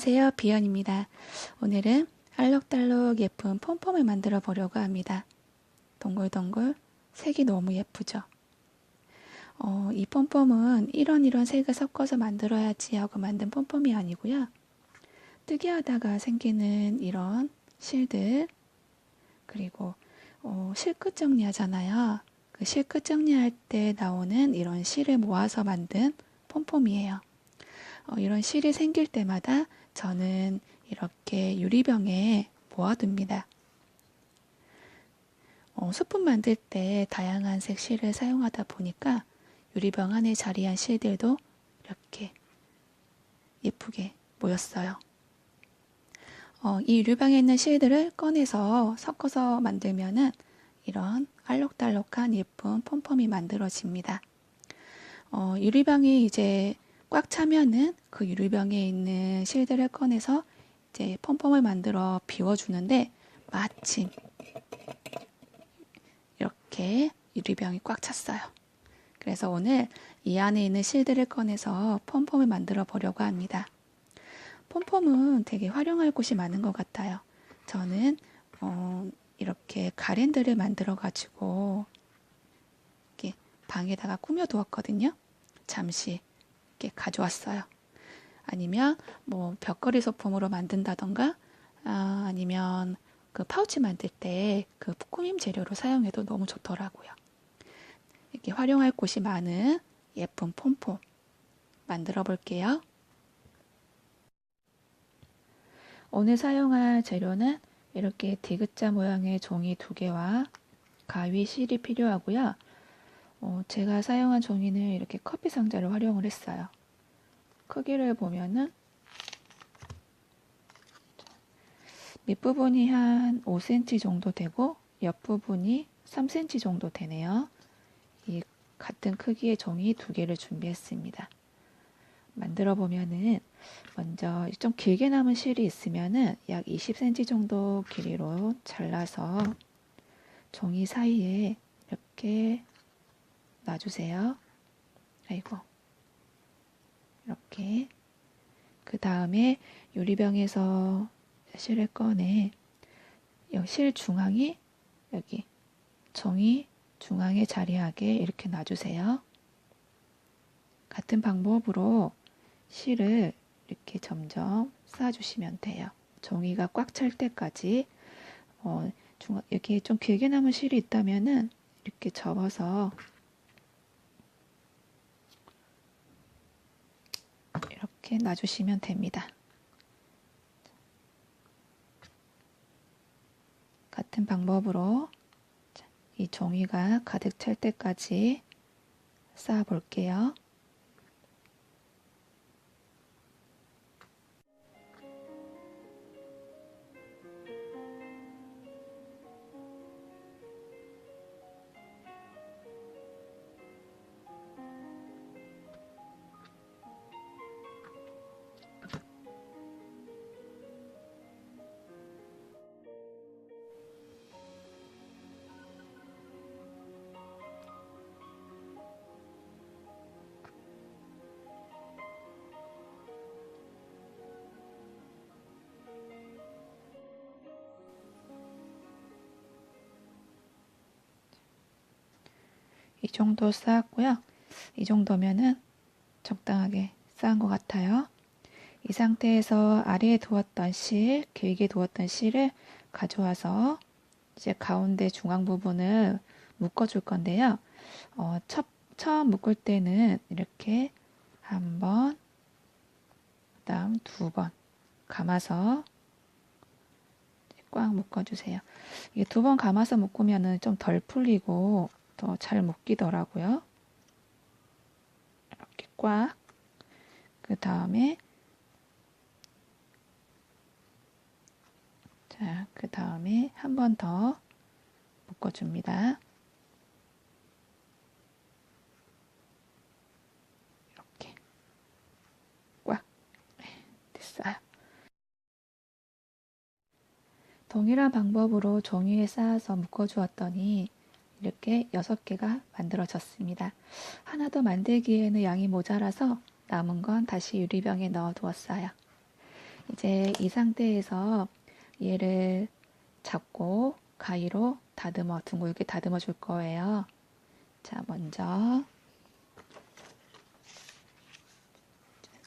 안녕하세요. 비연입니다. 오늘은 알록달록 예쁜 폼폼을 만들어 보려고 합니다. 동글동글 색이 너무 예쁘죠? 어, 이 폼폼은 이런 이런 색을 섞어서 만들어야지 하고 만든 폼폼이 아니고요. 뜨개 하다가 생기는 이런 실들 그리고 어, 실끝 정리하잖아요. 그 실끝 정리할 때 나오는 이런 실을 모아서 만든 폼폼이에요. 어, 이런 실이 생길 때마다 저는 이렇게 유리병에 모아둡니다. 어, 소품 만들 때 다양한 색 실을 사용하다 보니까 유리병 안에 자리한 실들도 이렇게 예쁘게 모였어요. 어, 이 유리병에 있는 실들을 꺼내서 섞어서 만들면은 이런 알록달록한 예쁜 폼폼이 만들어집니다. 어, 유리병이 이제 꽉 차면은 그 유리병에 있는 실들을 꺼내서 이제 펌펌을 만들어 비워주는데 마침 이렇게 유리병이 꽉 찼어요. 그래서 오늘 이 안에 있는 실들을 꺼내서 펌펌을 만들어 보려고 합니다. 펌펌은 되게 활용할 곳이 많은 것 같아요. 저는 어, 이렇게 가랜드를 만들어 가지고 이렇게 방에다가 꾸며 두었거든요. 잠시 이렇게 가져왔어요. 아니면 뭐 벽걸이 소품으로 만든다던가 아, 아니면 그 파우치 만들 때 그 꾸밈 재료로 사용해도 너무 좋더라고요. 이렇게 활용할 곳이 많은 예쁜 폼폼 만들어 볼게요. 오늘 사용할 재료는 이렇게 디귿자 모양의 종이 두 개와 가위 실이 필요하고요. 어, 제가 사용한 종이는 이렇게 커피 상자를 활용을 했어요. 크기를 보면은 밑부분이 한 5cm 정도 되고 옆부분이 3cm 정도 되네요. 이 같은 크기의 종이 두 개를 준비했습니다. 만들어 보면은 먼저 좀 길게 남은 실이 있으면은 약 20cm 정도 길이로 잘라서 종이 사이에 이렇게 놔주세요. 아이고. 이렇게. 그 다음에 유리병에서 실을 꺼내 실 중앙이 여기 종이 중앙에 자리하게 이렇게 놔주세요. 같은 방법으로 실을 이렇게 점점 쌓아주시면 돼요. 종이가 꽉 찰 때까지 어, 중, 이렇게 좀 길게 남은 실이 있다면은 이렇게 접어서 이렇게 놔주시면 됩니다. 같은 방법으로 이 종이가 가득 찰 때까지 쌓아 볼게요. 이 정도 쌓았고요. 이 정도면은 적당하게 쌓은 것 같아요. 이 상태에서 아래에 두었던 실, 길게 두었던 실을 가져와서 이제 가운데 중앙 부분을 묶어줄 건데요. 어, 첫, 처음 묶을 때는 이렇게 한 번, 그 다음 두 번 감아서 꽉 묶어주세요. 이게 두 번 감아서 묶으면 좀 덜 풀리고 더 잘 묶이더라고요. 이렇게 꽉. 그 다음에 자, 그 다음에 한 번 더 묶어줍니다. 이렇게 꽉 네, 됐어요. 동일한 방법으로 종이에 쌓아서 묶어주었더니 이렇게 6개가 만들어졌습니다. 하나 더 만들기에는 양이 모자라서 남은 건 다시 유리병에 넣어 두었어요. 이제 이 상태에서 얘를 잡고 가위로 다듬어 둥글게 다듬어 줄 거예요. 자, 먼저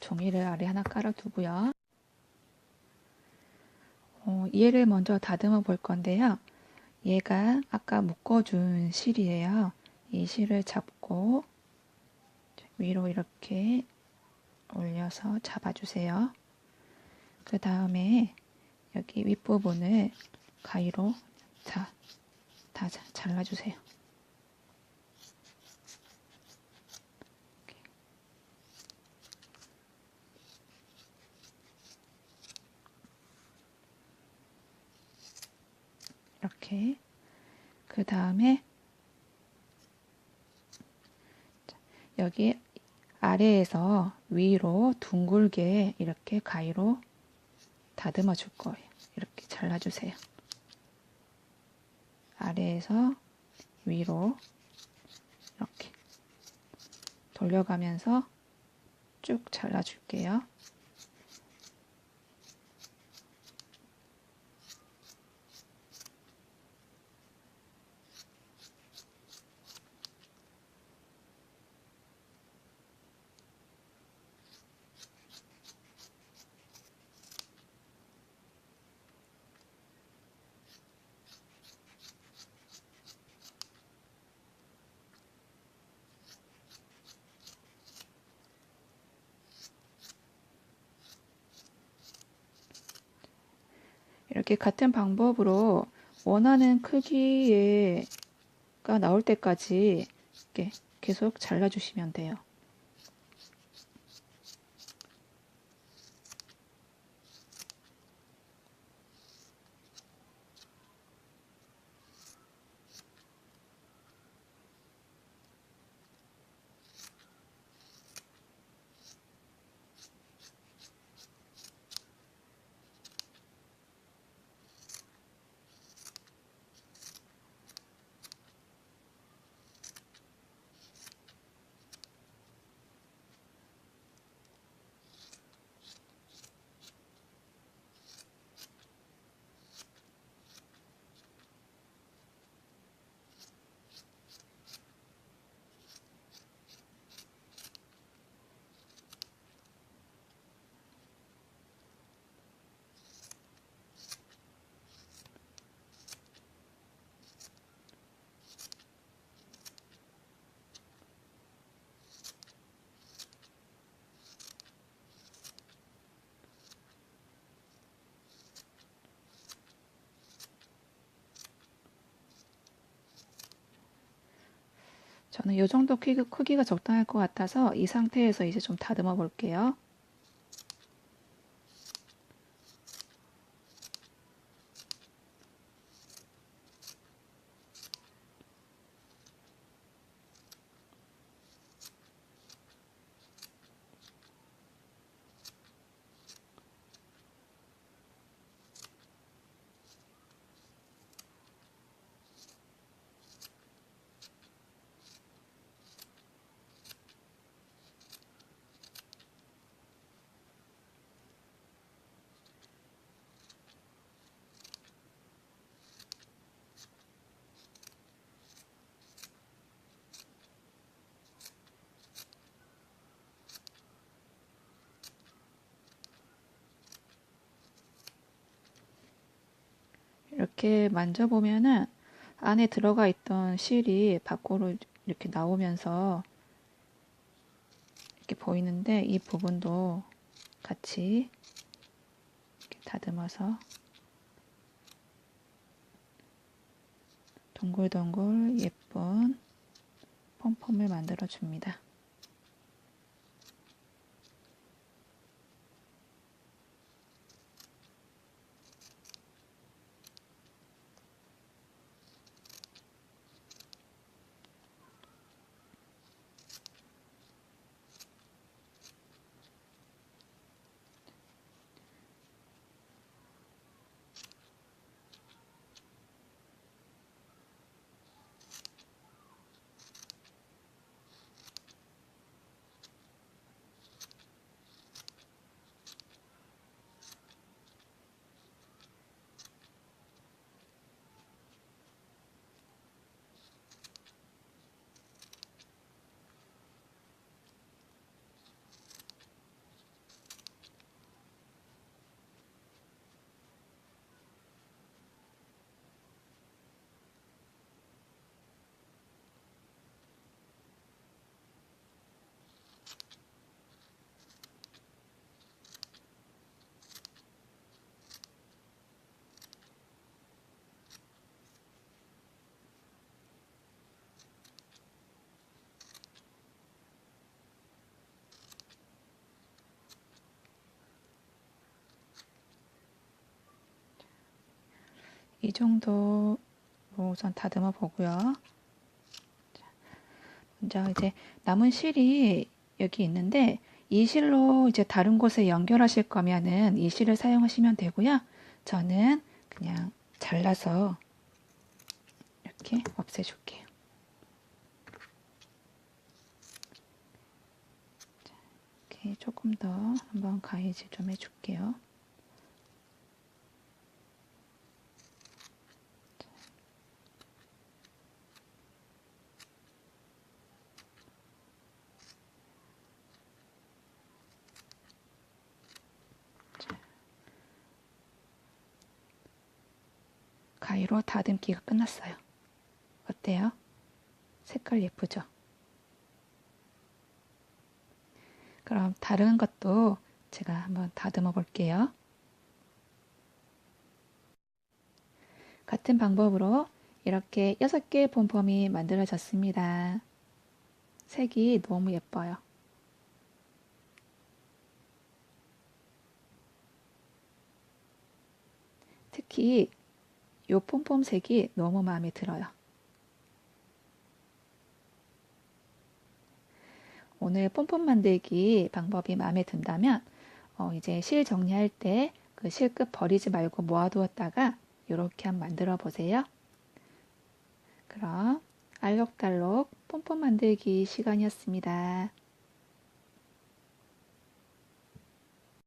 종이를 아래 하나 깔아 두고요. 어, 얘를 먼저 다듬어 볼 건데요. 얘가 아까 묶어준 실이에요. 이 실을 잡고 위로 이렇게 올려서 잡아주세요. 그 다음에 여기 윗부분을 가위로 다, 다 잘라주세요. 이렇게 그 다음에 여기 아래에서 위로 둥글게 이렇게 가위로 다듬어 줄 거예요. 이렇게 잘라주세요. 아래에서 위로 이렇게 돌려가면서 쭉 잘라줄게요. 이렇게 같은 방법으로 원하는 크기가 나올 때까지 이렇게 계속 잘라주시면 돼요. 저는 이 정도 크기, 크기가 적당할 것 같아서 이 상태에서 이제 좀 다듬어 볼게요. 이렇게 만져보면은 안에 들어가 있던 실이 밖으로 이렇게 나오면서 이렇게 보이는데 이 부분도 같이 다듬어서 동글동글 예쁜 폼폼을 만들어 줍니다. 이 정도 우선 다듬어 보고요. 먼저 이제 남은 실이 여기 있는데 이 실로 이제 다른 곳에 연결하실 거면은 이 실을 사용하시면 되고요. 저는 그냥 잘라서 이렇게 없애줄게요. 이렇게 조금 더 한번 가위질 좀 해줄게요. 가위로 다듬기가 끝났어요. 어때요? 색깔 예쁘죠? 그럼 다른 것도 제가 한번 다듬어 볼게요. 같은 방법으로 이렇게 6개의 폼폼이 만들어졌습니다. 색이 너무 예뻐요. 특히 이 폼폼 색이 너무 마음에 들어요. 오늘 폼폼 만들기 방법이 마음에 든다면 어, 이제 실 정리할 때 그 실끝 버리지 말고 모아두었다가 이렇게 한번 만들어 보세요. 그럼 알록달록 폼폼 만들기 시간이었습니다.